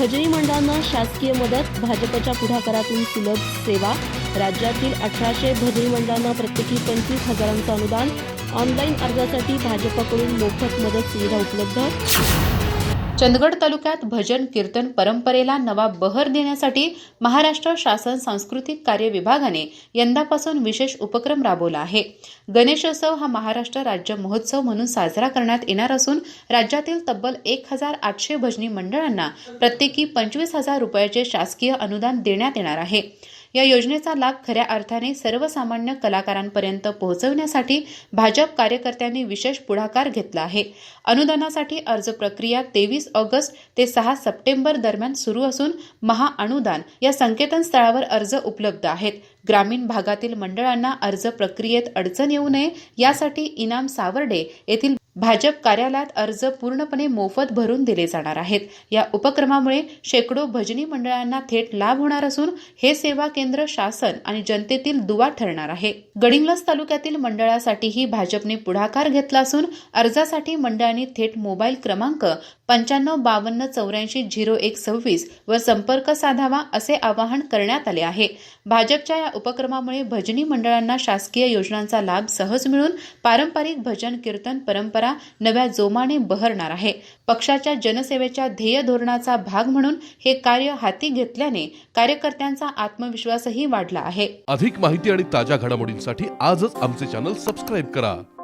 भजनी मंडळांना शासकीय मदत भाजपच्या पुढाकारातून सुलभ सेवा राज्यातील अठराशे भजनी मंडळांना प्रत्येकी पंचवीस हजारांचं अनुदान ऑनलाईन अर्जासाठी भाजपकडून मोफत मदत सुविधा उपलब्ध चंदगड तालुक्यात भजन कीर्तन परंपरेला नवा बहर देण्यासाठी महाराष्ट्र शासन सांस्कृतिक कार्य विभागाने यंदापासून विशेष उपक्रम राबवला आहे. गणेशोत्सव हा महाराष्ट्र राज्य महोत्सव म्हणून साजरा करण्यात येणार असून राज्यातील तब्बल एक हजार आठशे भजनी मंडळांना प्रत्येकी पंचवीस हजार रुपयाचे शासकीय अनुदान देण्यात येणार आहे. या योजनेचा लाभ खऱ्या अर्थाने सर्वसामान्य कलाकारांपर्यंत पोहोचवण्यासाठी भाजप कार्यकर्त्यांनी विशेष पुढाकार घेतला आहे. अनुदानासाठी अर्ज प्रक्रिया तेवीस ऑगस्ट ते सहा सप्टेंबर दरम्यान सुरू असून महाअनुदान या संकेतस्थळावर अर्ज उपलब्ध आहेत. ग्रामीण भागातील मंडळांना अर्ज प्रक्रियेत अडचण येऊ नये यासाठी इनाम सावर्डे येथील भाजप कार्यालयात अर्ज पूर्णपणे मोफत भरून दिले जाणार आहेत. या उपक्रमामुळे शेकडो भजनी मंडळांना थेट लाभ होणार असून हे सेवा केंद्र शासन आणि जनतेतील दुवा ठरणार आहे. गडिंग्लज तालुक्यातील मंडळासाठीही भाजपने पुढाकार घेतला असून अर्जासाठी मंडळांनी थेट मोबाईल क्रमांक पंच्याण्णव बावन्न चौऱ्याऐंशी झिरो एक सव्वीस वर संपर्क साधावा असे आवाहन करण्यात आले आहे. भाजपच्या या उपक्रमामुळे भजनी मंडळांना शासकीय योजनांचा लाभ सहज मिळून पारंपरिक भजन कीर्तन परंपरा परंपरा नव्या जोमाने बहरणार आहे. पक्षाच्या जनसेवेच्या ध्येय धोरणाचा भाग म्हणून हे कार्य हाती घेतल्याने कार्यकर्त्यांचा आत्मविश्वासही वाढला आहे. अधिक माहिती आणि ताज्या घडामोडींसाठी आजच आमचे चॅनल सबस्क्राईब करा.